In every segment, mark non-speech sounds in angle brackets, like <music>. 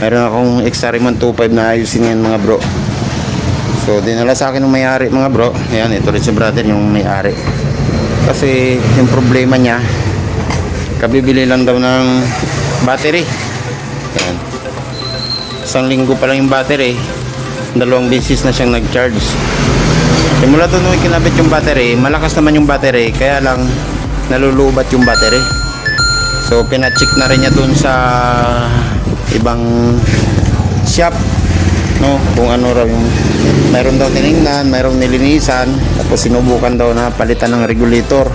meron akong remote 2.5 na ayusin yan mga bro. So dinala sa akin ng may-ari mga bro. Ayan ito rin si brother yung may-ari. Kasi yung problema niya kabibili lang daw ng battery. Ayan. Isang linggo pa lang yung battery. Dalawang beses na siyang nag-charge. Simula doon nung kinabit yung battery malakas naman yung battery kaya lang nalulubat yung battery. So pinacheck na rin niya doon sa ibang shop no kung ano raw yung mayroon daw tiningnan mayroong nilinisan tapos sinubukan daw na palitan ng regulator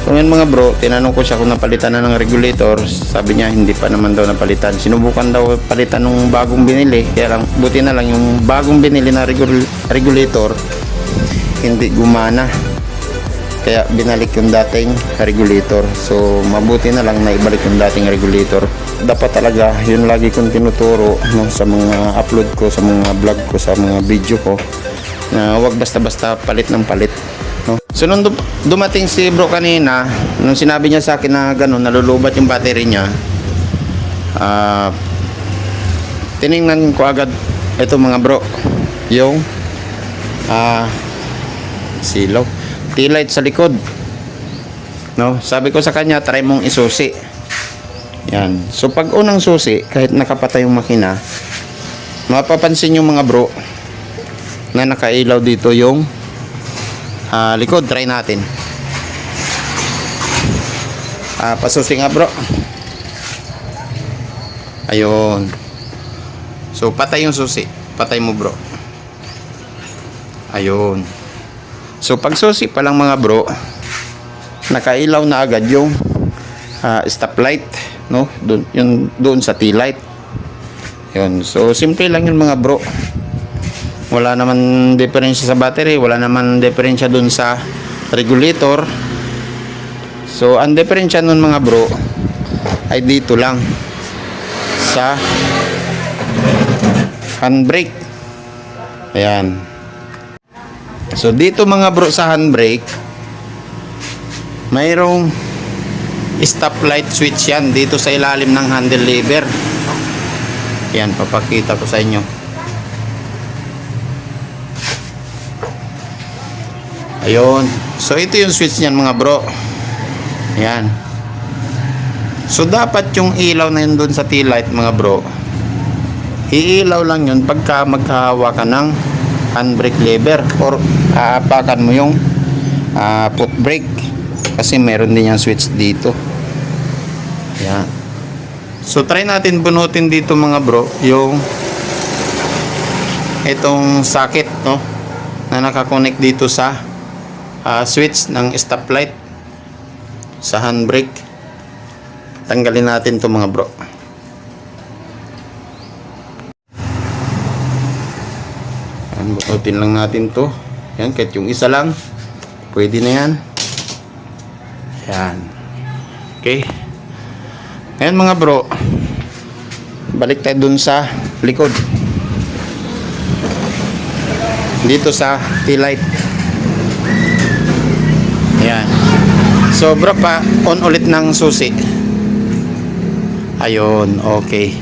So ngayon mga bro, tinanong ko siya kung napalitan na ng regulator. Sabi niya hindi pa naman daw napalitan. Sinubukan daw palitan ng bagong binili. Kaya lang, buti na lang yung bagong binili na regul- regulator hindi gumana. Kaya binalik yung dating regulator. So mabuti na lang na ibalik yung dating regulator. Dapat talaga, yun lagi kong tinuturo no, sa mga upload ko, sa mga vlog ko, sa mga video ko na wag basta-basta palit ng palit. No? So nung dum- dumating si bro kanina, nung sinabi niya sa akin na gano'n, nalulubat yung battery niya, ah, tiningnan ko agad ito mga bro, yung ah, silaw, T-light sa likod. No? Sabi ko sa kanya, try mong isusi. Yan. So pag unang susi, kahit nakapatay yung makina, mapapansin yung mga bro na nakailaw dito yung Ah, likod, try natin. Ah, pasusi nga bro. Ayun. So, patay yung susi. Patay mo bro. Ayun. So, pag susi pa lang mga bro, nakailaw na agad yung ah, stoplight, no? Doon, yung doon sa T-light. Yun. So, simple lang yun mga bro wala naman diferensya sa battery wala naman diferensya dun sa regulator so ang diferensya nun mga bro ay dito lang sa handbrake ayan so dito mga bro sa handbrake mayroong stoplight switch yan dito sa ilalim ng handle lever yan papakita ko sa inyo Ayun. So ito yung switch niyan mga bro. Ayan. So dapat yung ilaw na yun doon sa T-light mga bro. Iilaw lang yun pagka magkahawa ka ng handbrake lever or aapakan mo yung ah, foot brake kasi meron din yung switch dito. Ayan. So try natin bunutin dito mga bro yung itong socket no na nakakonect dito sa ah, switch ng stoplight sa handbrake tanggalin natin to mga bro yan, bunutin lang natin to yan kahit yung isa lang pwede na yan yan okay ngayon mga bro balik tayo dun sa likod dito sa T-light Ayan. So pa on ulit ng susi. Ayun, okay.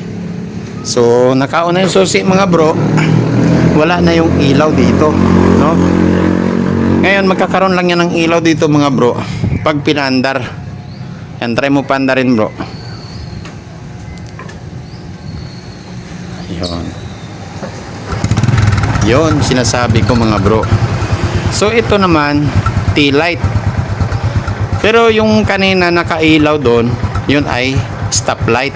So nakaon na yung susi mga bro. Wala na yung ilaw dito, no? Ngayon magkakaroon lang yan ng ilaw dito mga bro pag pinandar. Yan, try mo pandarin bro. Ayun. Yun, sinasabi ko mga bro. So ito naman, T-light. Pero yung kanina nakailaw doon, yun ay stoplight.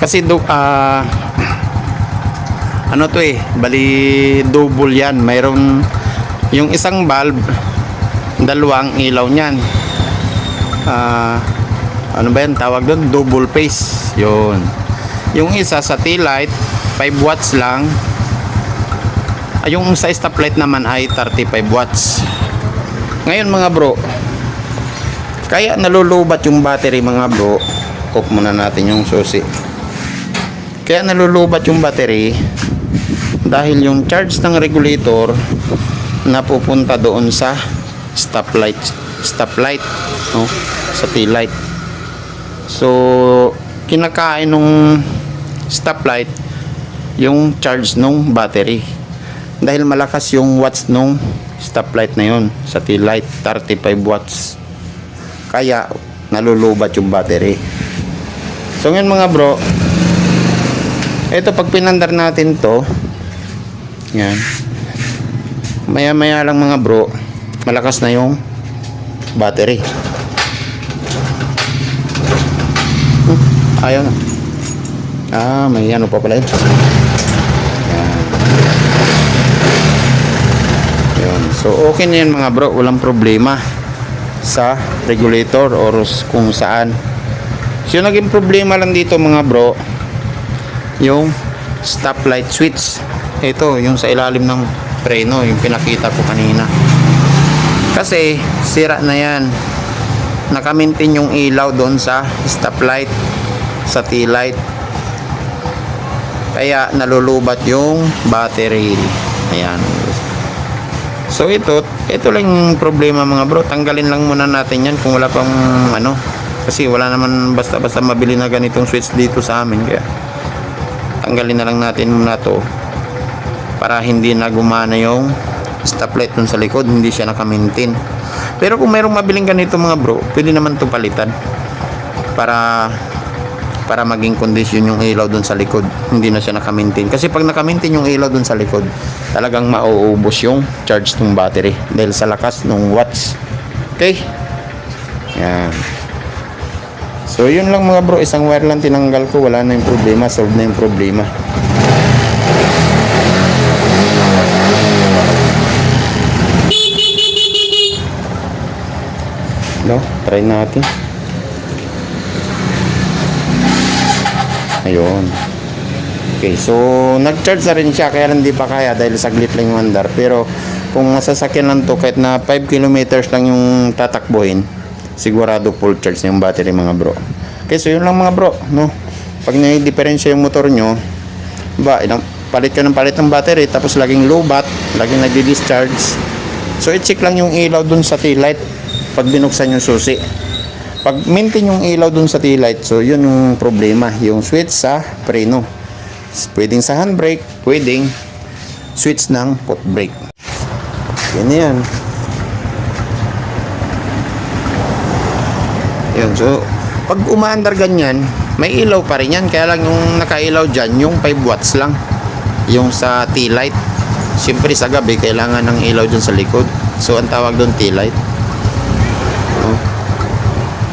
Kasi do ah ano to eh, bali double yan. Mayroon yung isang bulb, dalawang ilaw niyan. Ah ano ba yan tawag doon? Double phase. Yun. Yung isa sa T-light, 5 watts lang. Ay, yung sa stoplight naman ay 35 watts. Ngayon mga bro, kaya nalulubat yung battery mga bro. Cook muna natin yung susi. Kaya nalulubat yung battery dahil yung charge ng regulator napupunta doon sa stoplight stoplight no sa T-light so kinakain nung stoplight yung charge nung battery. Dahil malakas yung watts nung stoplight na yun sa tail light, 35 watts. Kaya nalulubat yung battery. So ngayon mga bro, ito pag pinandar natin to, yan. Maya maya lang mga bro, malakas na yung battery. Hmm, ayaw na. Ah, may ano pa pala yun. Yan. Yun. So, okay na yan mga bro. Walang problema sa regulator or kung saan. So, yung naging problema lang dito mga bro, yung stoplight switch. Ito, yung sa ilalim ng preno, yung pinakita ko kanina. Kasi, sira na yan. Nakamintin yung ilaw doon sa stoplight, sa tail light. Kaya, nalulubat yung battery. Ayan. So ito, ito lang yung problema mga bro. Tanggalin lang muna natin yan kung wala pang ano. Kasi wala naman basta-basta mabili na ganitong switch dito sa amin. Kaya tanggalin na lang natin muna to para hindi na gumana yung stoplight dun sa likod. Hindi siya naka-maintain. Pero kung mayroong mabiling ganito mga bro, pwede naman to palitan para para maging condition yung ilaw dun sa likod. Hindi na siya naka-maintain. Kasi pag naka-maintain yung ilaw dun sa likod, talagang mauubos yung charge ng battery dahil sa lakas ng watts. Okay? Yan. So, yun lang mga bro. Isang wire lang tinanggal ko. Wala na yung problema. Solve na yung problema. No? Try natin. Ayun. Okay, so nag-charge na rin siya kaya lang di pa kaya dahil saglit lang yung andar. Pero kung masasakyan lang to kahit na 5 kilometers lang yung tatakbuhin, sigurado full charge yung battery mga bro. Okay, so yun lang mga bro, no? Pag na-diferensya yung motor nyo, ba, ilang, palit ka ng palit ng battery tapos laging low bat, laging nagdi-discharge. So i-check lang yung ilaw dun sa tail light pag binuksan yung susi. Pag maintain yung ilaw dun sa tail light, so yun yung problema, yung switch sa preno. Pwedeng sa handbrake, pwedeng switch ng foot brake. Yan yan. Yan, so pag umaandar ganyan, may ilaw pa rin yan. Kaya lang yung nakailaw dyan, yung 5 watts lang. Yung sa tail light. Siyempre sa gabi, kailangan ng ilaw dyan sa likod. So, ang tawag doon tail light. Oh.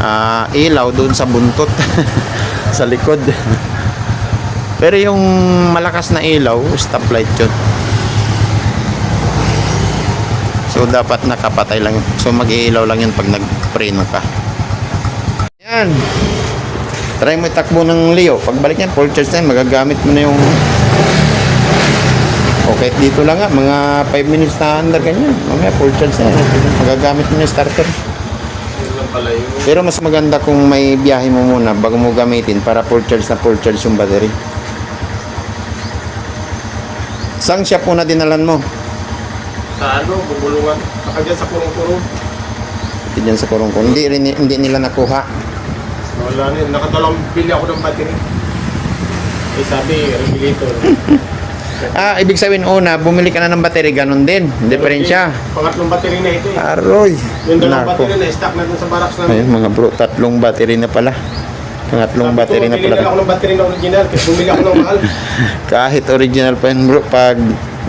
Ah, ilaw doon sa buntot. <laughs> sa likod. Pero yung malakas na ilaw, stoplight yun. So, dapat nakapatay lang. So, mag-iilaw lang yun pag nag-preno ka. Yan. Try mo itakbo ng Leo. Pagbalik niyan, full charge na yan. Magagamit mo na yung... Okay, dito lang nga. Mga 5 minutes na under ganyan. Mamaya, full charge na yan. Magagamit mo na yung starter. Pero mas maganda kung may biyahe mo muna bago mo gamitin para full charge na full charge yung battery. Sang shop muna dinalan mo? Sa ano, bubulungan. Saka dyan sa kurong-kurong. Ito dyan sa kurong Hindi, rin, hindi nila nakuha. Wala na yun. Nakadalawang bili ako ng battery. Eh sabi, regulator. <laughs> Ah, ibig sabihin una, bumili ka na ng battery, ganun din. Diferensya. Pangatlong battery na ito eh. Aroy. Yung dalawang Nako. battery na stock na dun sa barracks namin. Ayun mga bro, tatlong battery na pala. Pangatlong Sabi battery ko, na bili pala. ako ng battery na original kasi bumili ako ng mahal. <laughs> Kahit original pa yun bro, pag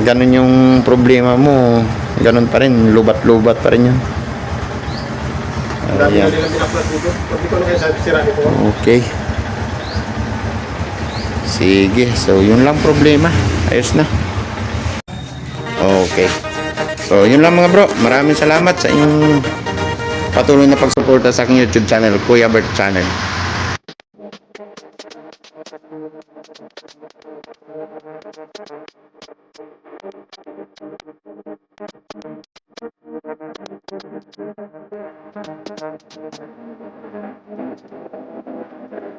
ganun yung problema mo, ganun pa rin, lubat-lubat pa rin yun. Dami na Ayan. nilang dito. Ko na sabi nito. Okay. Sige, so yun lang problema. Ayos na. Okay. So yun lang mga bro. Maraming salamat sa inyong patuloy na pagsuporta sa aking YouTube channel, Kuya Bert Channel.